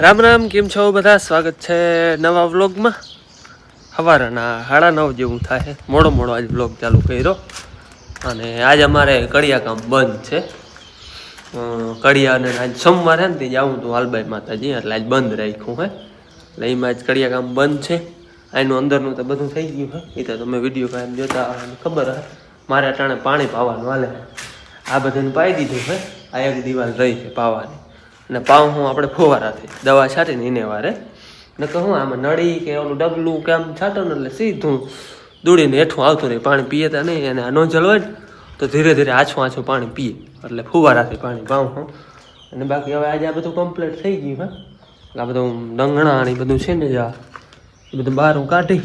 રામ રામ, કેમ છો? બધા સ્વાગત છે નવા વ્લોગમાં. સવારના સાડા નવ જેવું થાય. મોડો મોડો આજ વ્લોગ ચાલુ કર્યો. અને આજ અમારે કડિયા કામ બંધ છે. કડિયા અને આજ સોમવારે ને તે જાઉં તું હાલબાઈ માતાજી, એટલે આજ બંધ રાખ્યું હે. એટલે એમાં આજ કડિયા કામ બંધ છે. આનું અંદરનું તો બધું થઈ ગયું હે. એ તો તમે વીડિયો કામ જોતા ખબર હે. મારે અટાણે પાણી પાવાનું હાલે. આ બધાને પાઈ દીધું હે. આ એક દિવાલ રહી છે પાવાની. અને પાઉં હું આપણે ફુવારાથી. દવા છાંટીને એને વારે. ને હું આમાં નળી કે ઓલું ડબલું કે આમ છાંટો ને એટલે સીધું દોડીને હેઠું આવતું રહે. પાણી પીએ તો નહીં અને ન જળવાય તો ધીરે ધીરે આછું આછું પાણી પીએ. એટલે ફુવારાથી પાણી પાઉં હું. અને બાકી હવે આજે આ બધું કમ્પ્લીટ થઈ ગયું, હા. એટલે આ બધું ડંગણા ને બધું છે ને જે આ, એ બધું બહાર હું કાઢી,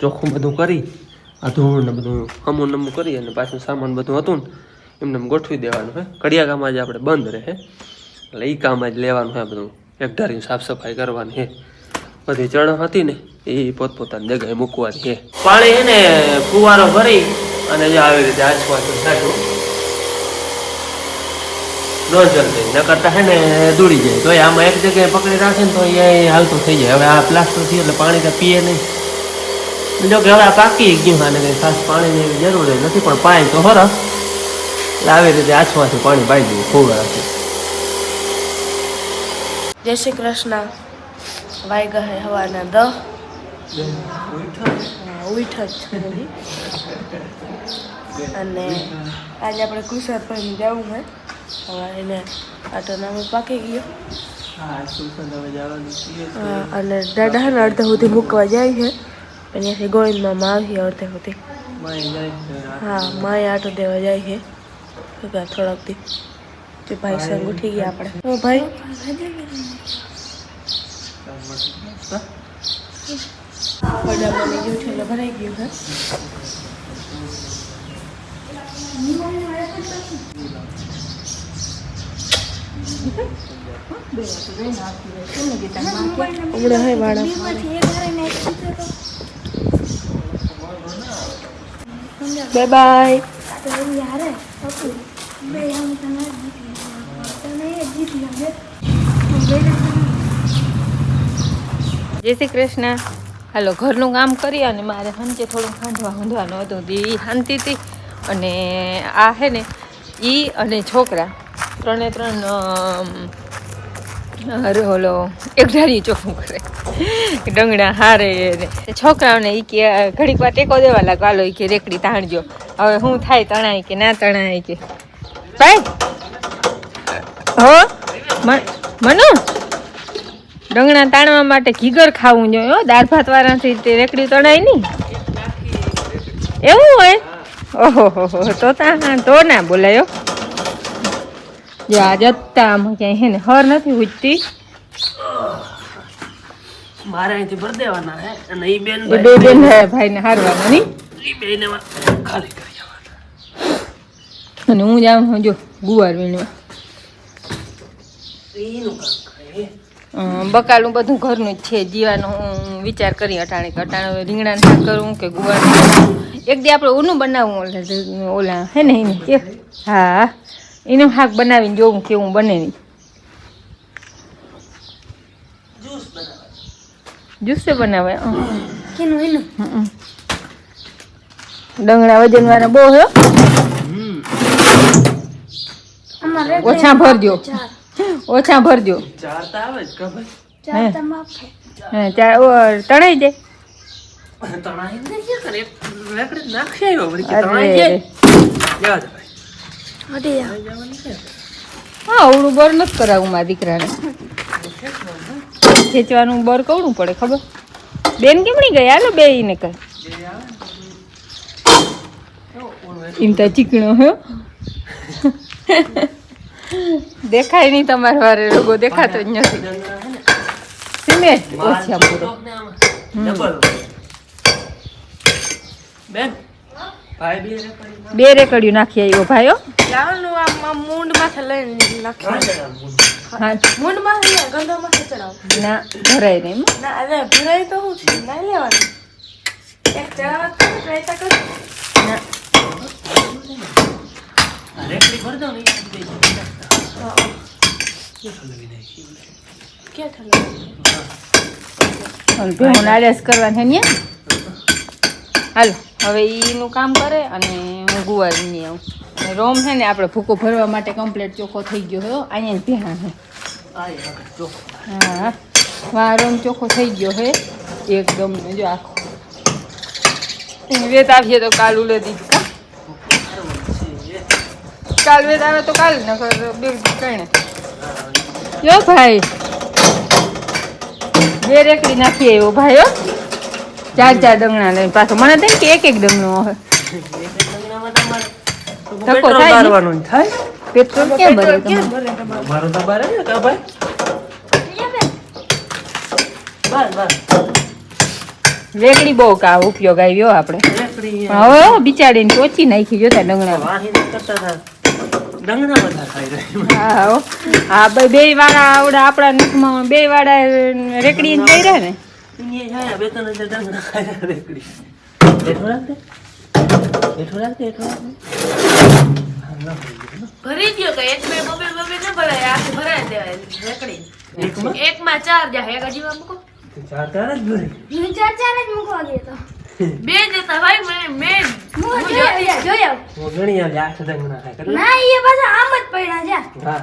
ચોખ્ખું બધું કરી, આ ધૂળ ને બધું હમું નમું કરી અને પાછું સામાન બધું હતું ને, એમને એમ ગોઠવી દેવાનું, હે. કડિયા કામ આજે આપણે બંધ રહે. એટલે એ કામ જ લેવાનું હે બધું. એક સાફ સફાઈ કરવાની હે. બધી ચણ હતી ને, એ પોતપોતાની જગ્યાએ મૂકવાની હે. પાણી હે ફુવારો ભરી અને જો આવી રીતે આસપાસ સાચું ન ન કરતા હે ને દોડી જાય. તો આમાં એક જગ્યાએ પકડી રાખે તો એ હાલતું થઈ જાય. હવે આ પ્લાસ્ટર થયું એટલે પાણી તો પીએ નહીં. જો હવે આ પાકી ગયું આને કંઈ પાણીની એવી જરૂર નથી, પણ પાણી તો હરસ એટલે આવી રીતે આછવાથી પાણી પાઈ દઉં ફુવારાથી. જય શ્રી કૃષ્ણ. વાયગા હે હવાના દહ ઉઠ જ અને આજે આપણે કુશળભાઈને જવું હે. હવે એને આટો નામ પાકી ગયો. અને દાદા હે ને અડધે સુધી મૂકવા જાય છે અહીંયાથી ગોવિંદમાં આવીએ અડધે સુધી. હા માય આટો દેવા જાય છે થોડાક દી તે ભાઈ સંગ ઉઠી ગયા આપણે. હું ભાઈ. ગયું ભરાઈ ગયું છે હમણાં હે વાળા બાય બાય. જય શ્રી કૃષ્ણ. હાલો, ઘરનું કામ કરી અને મારે હંચે થોડું ખાંધવા ઊંધવાનું હતું. એ શાંતિથી અને આ હે ને એ અને છોકરા, ત્રણે ત્રણ અરે ઓલો એક ઢાળી ચોખ્ખું કરે. ડંગણા હારે ને. છોકરાઓને એ કે, ઘડીક વાર ટેકો દેવા લાગે. હાલો એ કે રેકડી તાણજો. હવે શું થાય તણાય કે ના તણાય કે. ભાઈ, હો મનુ? ડંગણા તાણવા માટે ઘીગર ખાવું જોઈએ હો. દાળ ભાત વાળાથી તે રેકડી તણાય નહીં. એવું હોય? ઓહો હો હો તો તા તો ના બોલાયો જો આ જતા આમાં ક્યાંય હે ને હર નથી ઉજતી મારે અહીંથી ભર દેવાના હે અને એ બેન બે બેન ભાઈ ને હારવાના નહીં. એ બેને ખાલી કરી આવવાના અને હું જાઉં જો ગુવાર વીણવા. એનું કામ કરે બકાલું બધું ઘરનું જ છે. જીવાનો હું વિચાર કરી અટાણે અટાણે રીંગણાનું શાક કરવું કે ગુવાર એક દી આપણે ઓનું બનાવવું ઓલા ઓલા હે ને એને કે? હા એનું શાક બનાવીને જોવું કેવું બને નહીં. જ્યુસ જ્યુસે બનાવે. કેનું એનું? ડંગણા વજન વાળા બહુ હે ઓછા ભરજો. ઓછા ભરજો. ચાર આવે જ ખબર હે હે, ચા ઓ, તણાઈ જાય. અવળું બર નથી કરાવું મારા દીકરાને. ખેંચવાનું બર કવડું પડે ખબર? બેન કેમણી ગઈ? હાલો બે ને? કઈ એમ તો ચીકણો હો. દેખાય નહીં તમારા વારે રોગો દેખાતો જ નથી. સિમેન્ટ ઓછા પૂરો ડબલ બેન ભાઈ બે રેકડ્યું નાખી આવ્યો ભાઈઓ. લાવવાનું આમ આમ માથે લઈને નાખી. હા મૂંડ માથે લે ગંધો માથે ચડાવ. ના ભરાય નહીં ના અરે તો હું છે ના લેવાનું. એક ચડાવવા પ્રયત્ન કર ના. રેકડી ભર દો ને ભેહું નાળિયેર કરવાની ને હાલો, હવે એનું કામ કરે અને હું ગુવારીની આવું. રોમ છે ને આપણે ભૂકો ભરવા માટે કમ્પ્લીટ ચોખ્ખો થઈ ગયો હો અહીંયા ભેહા છે હા. હા રોમ ચોખ્ખો થઈ ગયો હે. એકદમ, જો આખો. વેત આવીએ તો કાલ ઉલે દીધ કા કાલ વેદ આવે તો કાલ નકર બે કણે. જો ભાઈ. બે રેકડી નાખી આવ્યો ભાઈ હો. ચાર ચાર ડંગણા લઈને પાછો. મને થાય કે એક એક ડંગણો હોય ધક્કો થાય પેટ્રોલ કેમ ભરે તમારે? ભરે તો બારે ને કા ભાઈ. બસ બાર. રેકડી બહુ કા ઉપયોગ આવ્યો આપણે. હવે હો બિચારીને ટોચી નાખી જોતા ડંગણા વાહી કરતા હતા ડંગના બધા ખાઈ રહી હા ભાઈ બે વાળા આવડા આપણા નખમાં બે વાળા રેકડી જઈ રહ્યા ને? ભરી કે એક બે બબે બબે ન ભરાય આખી ભરાય દેવાય રેકડી. એકમાં એકમાં ચાર જાય એક હજીવા મૂકો. ચાર ચાર જ ભરી. હું ચાર ચાર જ મૂકવા ગયો તો. બે જતા ભાઈ મેં મેં હું જોયા જોયા હું ગણી આવી આઠ ડંગના ખાય ના એ પાછા આમ જ પડ્યા છે. હા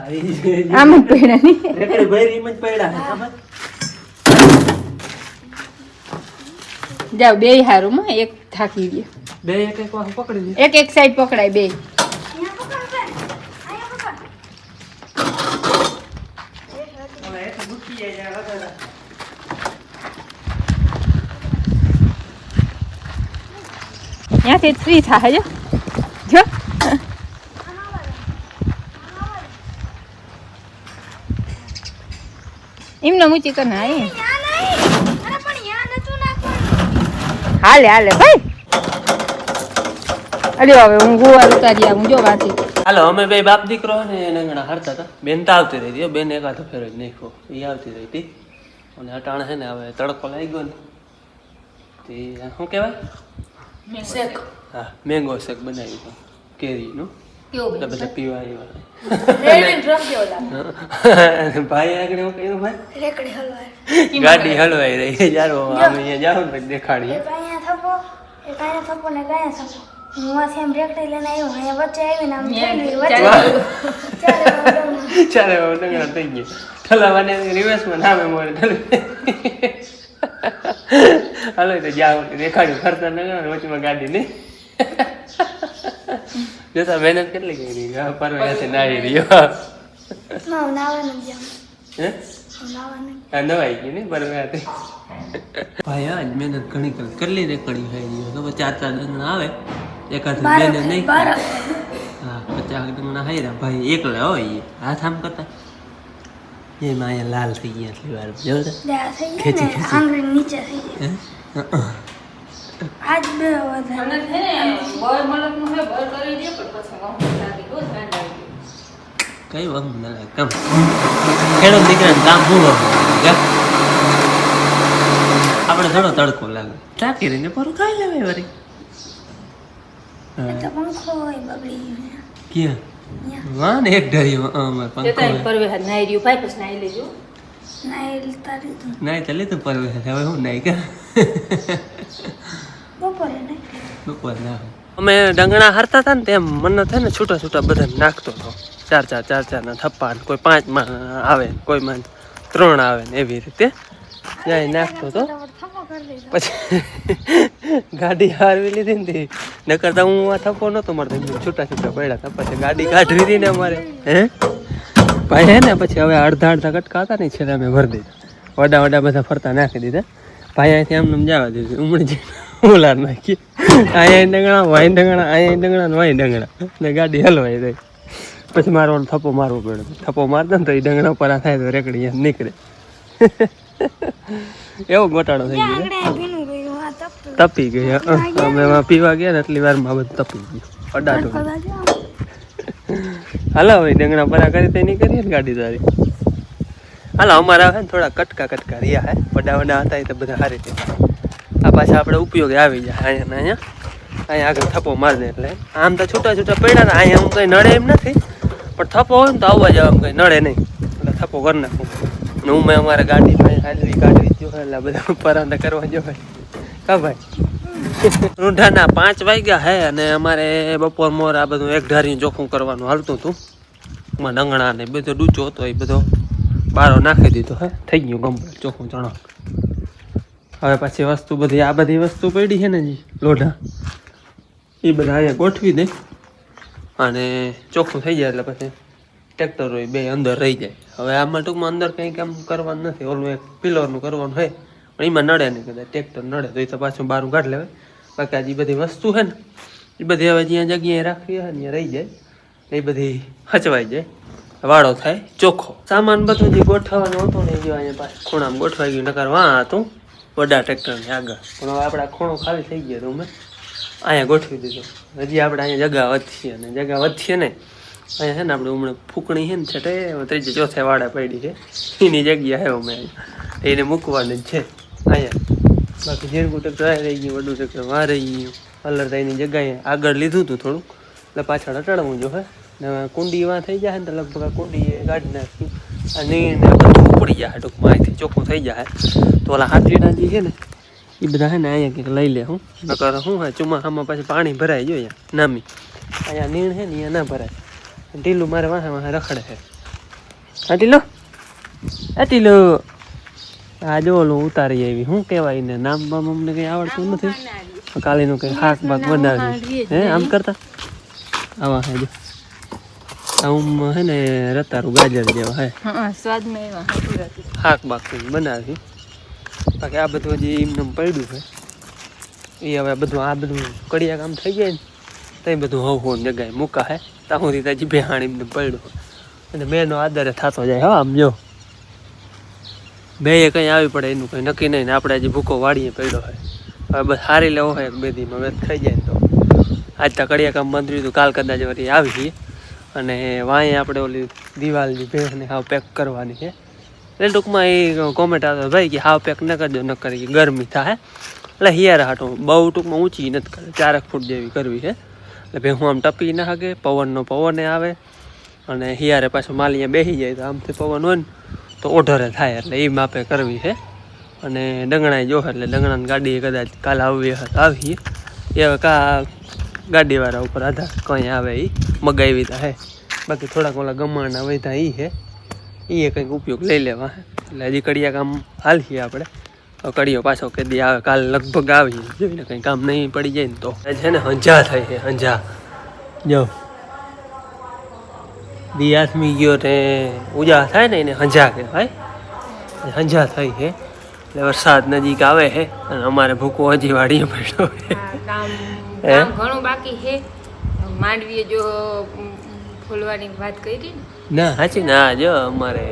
આમ જ પડ્યા નહીં રેકડી ભરી એમ જ પડ્યા છે ખબર? બે હારું માં એક થાકી ગયો. બે એક એક પકડી એક એક સાઈડ પકડાય બે. પકડ બે અહીંયા પકડ ત્યાંથી ફ્રી થાય જો જો એમને ઊંચી કર ના હાલે હાલે ભાઈ અરે હવે હું ગુવાર ઉતારી આવું જો વાંચી હાલો અમે બે બાપ દીકરો ને નંગણા હારતા હતા બેન તો આવતી રહી હતી બેન એકાદ ફેરો જ નાખ્યો એ આવતી રહી હતી અને અટાણે છે ને હવે તડકો લાગી ગયો ને તે શું કહેવાય શેક. હા મેંગો શેક બનાવ્યું હતું કેરીનું. કેવું બધા પીવા ભાઈ આગળ એવું કહ્યું ભાઈ? ગાડી હલવાઈ રહી યારો અમે અહીંયા જાઓ ને દેખાડીએ. ને ચાલે ડંગણા થઈ ગયા. ઠલાવાને રિવર્સમાં નામે મોડે ઠલવે હાલો તો જાઓ દેખાડ્યું ફરતા ડંગણા વચમાં ગાડી ને જોતા મહેનત કેટલી કરી પરવાયાથી નાહી રહ્યો? ના નવાઈ ગઈ ને ભાઈ આજ મહેનત ઘણી કરી. કેટલી રેકડી ખાઈ રહ્યો તો ચાર ચાર ડંગણા આવે. એકાદ મહેનત નહીં હા પચાસ ડંગણા હાર્યા. ભાઈ એકલા હોય હાથ આમ કરતા. એમાં અહીંયા લાલ થઈ ગયા એટલી વાર થઈ ખેંચી, ને ખેંચી. નીચે થઈ હે? આજ બે વધારે કઈ વખત ન લાગે કામ. ખેડૂત દીકરાને કામ શું આપણે થોડો તડકો લાગે. ચાકી રહીને પરું ખાઈ લેવાય વળી તો પંખો હોય બગડી ક્યાં? વાહ ને એક ઢરી અમારે પંખો. પરવે નાઈ રહ્યું. ભાઈ પછી નાઈ લેજો. ના એ તારી તો નાઈ તો પરવે હવે હું નાઈ કે બપોરે નહીં બપોરે ના અમે ડંગણા હારતા હતા ને તેમ મને થાય ને છૂટા છૂટા બધા નાખતો હતો. ચાર ચાર ચાર ચાર ના થપ્પા ને કોઈ પાંચમાં આવે ને કોઈ માં ત્રણ આવે ને એવી રીતે. ત્યાં નાખતો હતો. પછી ગાડી હારવી લીધી ને. નકર તો હું આ થપ્પો નતો મારતો છૂટા છૂટા પડ્યા હતા. પછી ગાડી કાઢવી હતી ને અમારે. હે? ભાઈ હે ને, પછી હવે અડધા અડધા કટકા હતા ને, છેલ્લે અમે ભરી દીધા. વડા વડા બધા ફરતા નાખી દીધા. ભાઈ અહીંથી આમ જવા દીધું ઉમડી જઈને ઓલા નાખી. અહીંયા ડંગણા વાઈ ડંગણા, અહીંયા ડંગણા વાય ડંગણા. ને ગાડી હલવાઈ જાય પછી મારો થપ્પો મારવો પડ્યો. થપ્પો મારતો ને તો એ ડંગણા પર થાય તો રેકડી નીકળે. એવો ગોટાળો થઈ ગયો આગળ ભીનું ગયું આ તપતું તપી ગઈ. અમે એમાં પીવા ગયા ને એટલી વારમાં બધું તપી ગયું. અડાડું. હાલો, હવે ડંગણા પરા કરી તે નહીં કરીએ ને ગાડી તારી? હાલો, અમારા આવે ને થોડા કટકા કટકા રહ્યા હે. વડા વડા હતા એ તો બધા સારી રીતે આ પાછા આપણે ઉપયોગે આવી જાય અહીંયા અહીંયા. અહીંયા આગળ થપ્પો મારી દે એટલે. આમ તો છૂટા છૂટા પડ્યા ને, અહીંયા હું કંઈ નડે એમ નથી. પણ થપ્પો હોય ને તો આવવા જવા કંઈ નડે નહીં. એટલે થપ્પો કરી નાખું. હું મેં અમારે ગાડી હાલવી કાઢવી જો એટલે બધા પરાંદા કરવા જો કા ભાઈ? રૂંઢાના પાંચ વાગ્યા હે અને અમારે બપોર મોર આ બધું એક ધારી ચોખ્ખું કરવાનું હાલતું હતું એમાં ડંગણા ને બધો ડૂચો હતો, એ બધો બારો નાખી દીધો હે. થઈ ગયું કમ્પ્લીટ ચોખ્ખું ચણો. હવે પછી વસ્તુ બધી, આ બધી વસ્તુ પડી છે ને જી, લોઢા. એ બધા અહીંયા ગોઠવી દે. અને ચોખ્ખું થઈ જાય એટલે પછી ટ્રેક્ટર હોય બે અંદર રહી જાય. હવે આમાં ટૂંકમાં અંદર કંઈ કામ કરવાનું નથી, ઓલું એક પિલરનું કરવાનું હોય. પણ એમાં નડે નહીં કદાચ ટ્રેક્ટર નડે તો એ તો પાછું બારું કાઢ લેવાય. બાકી આજે બધી વસ્તુ છે ને, એ બધી હવે જ્યાં જગ્યાએ રાખવી હોય ત્યાં રહી જાય. એ બધી હચવાઈ જાય. વાળો થાય, ચોખ્ખો. સામાન બધું જે ગોઠવવાનું હતું ને જો અહીંયા પાછું ખૂણામાં ગોઠવાઈ ગયું, નકર વાં હતું. વડા ટ્રેક્ટરની આગળ. પણ હવે આપણે ખૂણો ખાલી થઈ ગયો તો મેં અહીંયા ગોઠવી દીધો. હજી આપણે અહીંયા જગા વધશે અને જગા વધશે ને, અહીંયા છે ને, આપણે હમણાં ફૂકણી છે ને, છેટે, ત્રીજે ચોથે વાડા પડી છે. એની જગ્યા છે, અમે એને મૂકવાની જ છે. અહીંયા બાકી ઝીણકું ટ્રેક્ટર આ રહી ગયું, વડું ટ્રેક્ટર વાં રહી ગયું. કલર એની જગ્યાએ આગળ લીધું હતું થોડું એટલે પાછળ અટાડવું જો, હે. કુંડી વાં થઈ જાય ને, તો લગભગ આ કુંડી ગાડી નાખ્યું અને ઉપડી જાય ટૂંકમાં અહીંથી ચોખ્ખું થઈ જાય તો ઓલા હાથરીના જે છે ને, એ બધા છે ને અહીંયા કંઈક લઈ લે હું. નકર શું હે ચોમાસામાં પાછી પાણી ભરાય જો અહીંયા, નામી. અહીંયા નીણ છે ને, અહીંયા ના ભરાય. ઢીલું મારે વાહે વાહે રખડે છે. હા ટીલો હા, ઢીલો. આ જો ઓલું ઉતારી આવી. શું કહેવાય ને નામ બામ અમને કંઈ આવડતું નથી? કાલીનું કંઈ હાક બાક બનાવ્યું હે આમ કરતા? આવા હે જો. આમ હે ને રતારું ગાજર જેવા હે. હાક બાક બનાવી. બાકી આ બધું હજી એમને એમ પડ્યું છે. એ હવે બધું આ બધું કડિયા કામ થઈ જાય ને તો બધું હવ હોન જગ્યાએ મૂકા હે. ત્યાં સુધી તાજી બેહાણ એમને પડ્યું. અને મેનો આધારે થતો જાય હા આમ જો. બે એ કંઈ આવી પડે, એનું કંઈ નક્કી નહીં ને આપણે હજી ભૂકો વાળીએ પડ્યો હોય. હવે બસ હારી લેવો હોય બે દીમાં વેત થઈ જાય તો. આજ તો કડિયા કામ બંધ રહ્યું કાલ કદાચ વળી આવી જઈએ અને વાંય આપણે ઓલી દિવાલની ભેંસને હાવ પેક કરવાની છે. એટલે ટૂંકમાં એ કોમેન્ટ આવતો ભાઈ, કે હાવ પેક ન કરજો, ન કરી ગરમી થાય. એટલે હિયાર હાટું બહુ ટૂંકમાં ઊંચી નથી કરે ચારક ફૂટ જેવી કરવી છે. એટલે ભેહું આમ ટપી ના શકે પવનનો પવને આવે. અને હિયારે પાછું માલ બેસી જાય તો આમથી પવન હોય ને તો ઓઢરે થાય એટલે એ માપે કરવી છે. અને ડંગણાએ જો એટલે ડંગણાની ગાડી કદાચ કાલે આવી હશે આવીએ. એ કા ગાડીવાળા ઉપર આધાર કંઈ આવે એ મગાવી તા હે. બાકી થોડાક ઓલા ગમાણના વધા એ છે એ કંઈક ઉપયોગ લઈ લેવા એટલે હજી કડિયા કામ હાલીએ આપણે. કડિયો પાછો કે દી આવે, કાલ લગભગ આવી જોઈને કંઈ કામ નહીં પડી જાય ને તો. છે ને હંજા થાય છે, હંજા. જો. દી આથમી ગયો તે ઉજા થાય ને એને હંજા કહેવાય. હંજા થઈ છે. એટલે વરસાદ નજીક આવે છે અને અમારે ભૂકો હજી વાડીએ પડ્યો છે. ઘણું બાકી છે. માંડવીએ જો ફૂલવાની વાત કરી ના. સાચી ના? જો અમારે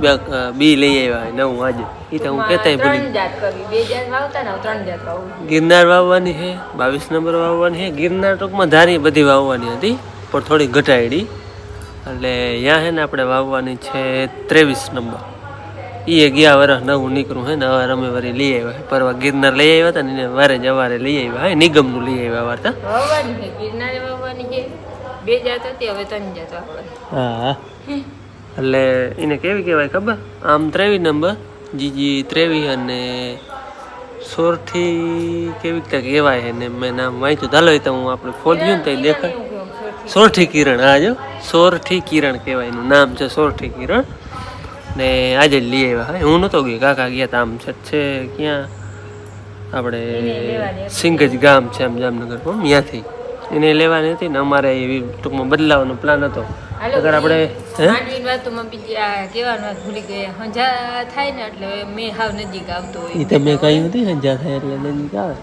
બે બી લઈ આવ્યા નવું આજે. એ તો હું કહેતા ભૂલી ગિરનાર વાવવાની છે બાવીસ નંબર વાવવાની છે. ગિરનાર ટૂંકમાં ધારી બધી વાવવાની હતી પણ થોડી ઘટાડી એટલે ત્યાં હે ને આપણે વાવવાની છે ત્રેવીસ નંબર. એ ગયા વર્ષ નવું નીકળું હે ને હવે અમે વળી લઈ આવ્યા પરવા ગિરનાર લઈ આવ્યા હતા ને એને વારે જવારે લઈ આવ્યા હે નિગમનું લઈ આવ્યા વાર્તા બે જાત હતી હવે ત્રણ જાત હા. એટલે એને કેવી કહેવાય ખબર? આમ ત્રેવીસ નંબર જીજી ત્રેવીસ અને સોરથી કેવી રીતે કહેવાય છે ને મેં નામ વાંચ્યું. ચાલો એ તો હું આપણે ખોલ્યું ને તો દેખાય. સોરઠી. કિરણ આ જો. સોરઠી કિરણ કહેવાય એનું નામ છે સોરઠી કિરણ. ને આજે લઈ આવ્યા હા. હું નહોતો ગયો. કાકા ગયા તા આમ છે ક્યાં? આપણે સિંગજ ગામ છે આમ જામનગર પણ ત્યાંથી એને લેવાની હતી ને અમારે એવી ટૂંકમાં બદલાવાનો પ્લાન હતો. અગર આપણે હે? માંડવીની વાતોમાં બીજી આ કહેવાનું વાત ભૂલી ગઈ. હંજા થાય ને એટલે મેં હાવ નજીક આવતો હોય. એ તમે કહ્યું નથી હંજા થાય એટલે નજીક આવે.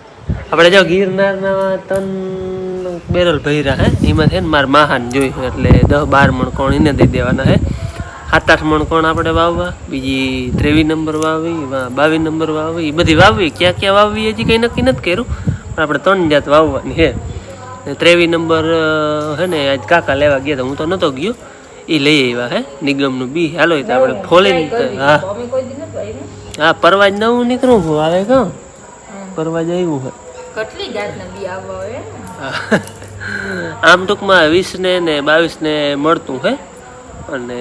આપણે જો ગિરનારના ત્રણ બેરલ ભર્યા હે. એમાં છે ને મારે માહાન જોયું એટલે દસ બાર મણ કોણ એને દઈ દેવાના હે. સાત આઠ મણ કોણ આપણે વાવવા? બીજી ત્રેવીસ નંબર વાવી બાવીસ નંબર વાવી એ બધી વાવવી ક્યાં ક્યાં વાવવી હજી કંઈ નક્કી નથી કર્યું. પણ આપણે ત્રણ જાત વાવવાની હે. ત્રેવીસ નંબર હે ને આજ કાકા લેવા ગયા હતા. હું તો નહોતો ગયો. એ લઈ આવ્યા હે નિગમનું બી. હાલો તો આપણે ફોલી હા. હા પરવા જ હા પરવાજ નવું નીકળું આવે પરવા પરવાજ આવ્યું હોય. કેટલી જાતના બી આવવા હોય આમ ટૂંકમાં વીસને ને બાવીસને મળતું હે અને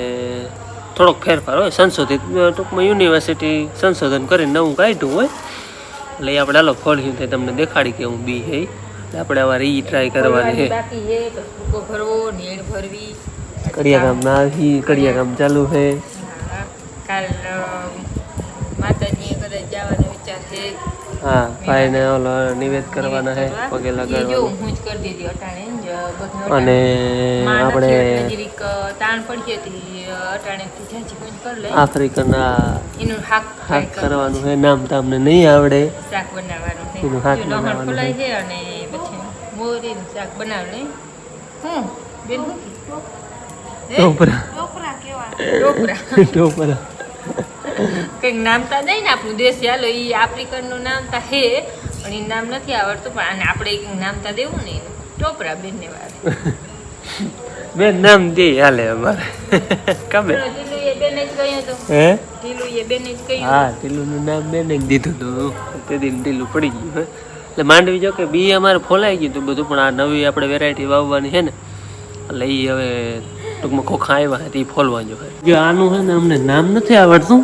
થોડોક ફેરફાર હોય. સંશોધિત ટૂંકમાં યુનિવર્સિટી સંશોધન કરીને નવું કાઢ્યું હોય. એટલે એ આપણે હાલો ખોલ્યું તે તમને દેખાડી કે હું બી હે એટલે આપણે આવા રી ટ્રાય કરવાની. છે કડિયા કામ ના આવી કડિયા કામ ચાલુ છે. માતાજી કાલ માતાજીએ કદાચ જવાનો વિચાર છે હા ભાઈને ઓલો નિવેદ કરવાના હે પગે અટાણે અને આપણે શાક હાથ કરવાનું હે નામ તમને નહીં આવડે. શાક બનાવવાનું છે. એનું હાક બનાવવાનું છે. અને પછી મોરીનું શાક બનાવી લઈ હું? બેન હું કીધું? ટોપરા ટોપરા કેવા? ટોપરા. ટોપરા. કંઈક નામ તા દઈ ને આપણું દેશ હાલો એ આફ્રિકનનું નામ તા હે પણ એ નામ નથી આવડતું. પણ અને આપણે એક નામ તા દેવું ને એનું. ટોપરા બેનને વારે. બેન નામ દે હાલે અમારે. કમે. બેને જ કહ્યું હતું. હે? ઢીલું એ બેને જ કહ્યું હા ઢીલુંનું નામ બેને જ દીધું હતું. તે દિન ટીલું પડી ગયું એટલે માંડવી જો કે બી અમારે ફોલાઈ ગયું હતું બધું પણ આ નવી આપણે વેરાયટી વાવવાની છે ને એટલે એ હવે ટૂંકમાં ખોખા આવ્યા હતા એ ફોલવા જો આનું છે ને અમને નામ નથી આવડતું.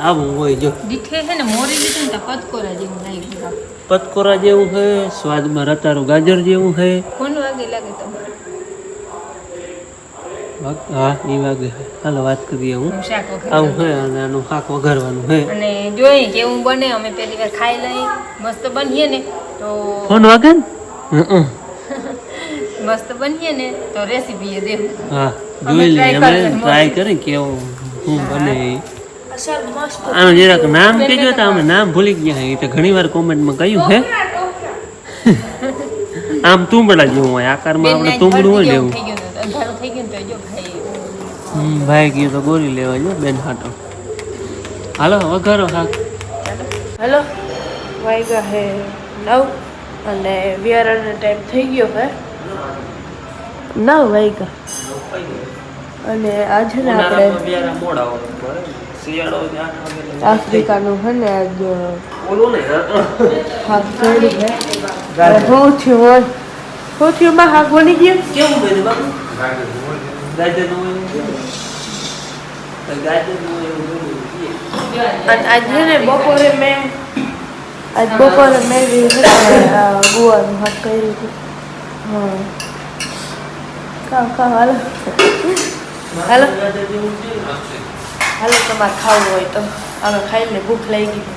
આવું હોય જો. દીઠે છે ને મોરી દીધું ને પતકોરા જેવું લાગ્યું પતકોરા જેવું છે સ્વાદમાં રતારું ગાજર જેવું છે વાગે લાગે હા એ વાગે હાલો વાત કરીએ હું. આવું છે અને આનું શાક વઘારવાનું છે અને જોઈએ કેવું બને અમે પહેલી વાર ખાઈ લઈ મસ્ત બનીએ ને તો ફોન વાગે ને? મસ્ત બનીએ ને તો રેસીપી એ દેવું. હા જોઈ લઈએ અમે ટ્રાય કરી કેવું શું બને આનું જરાક નામ કહેજો તો અમે નામ ભૂલી ગયા એ તો ઘણી વાર કોમેન્ટમાં કહ્યું છે આમ તુંબડા જેવું હોય આકારમાં આપણે તુંબડું હોય ને એવું. થઈ ગયું થઈ ગયું ને તો જો ભાઈ ગયો તો ગોરી લેવા જો બેન હાટો. હાલો વઘારો શાક. હેલો. વાગ્યા હે નવ અને બિયારણનો ટાઈમ થઈ ગયો હે. નવ વાગ્યા અને આજે ને આપણે આફ્રિકાનું છે ને આજ હાથ જોડી છે હવે શું થયું હોય શું થયું માં હાથ બની ગયું કેવું બન્યું બાપુ ગાજરનું હોય એવું? ગાજરનું હોય એવું બન્યું. અને આજ છે ને બપોરે મેં આજ બપોરે મેં બી છે ને આ ગુવાનું હાથ કર્યું હતું હા ખાઓ ખાઓ હાલો હાલો ગાજર જેવું છે ને? હાલો તમારે ખાવું હોય તો. હવે ખાઈને ભૂખ લાગી. ગઈ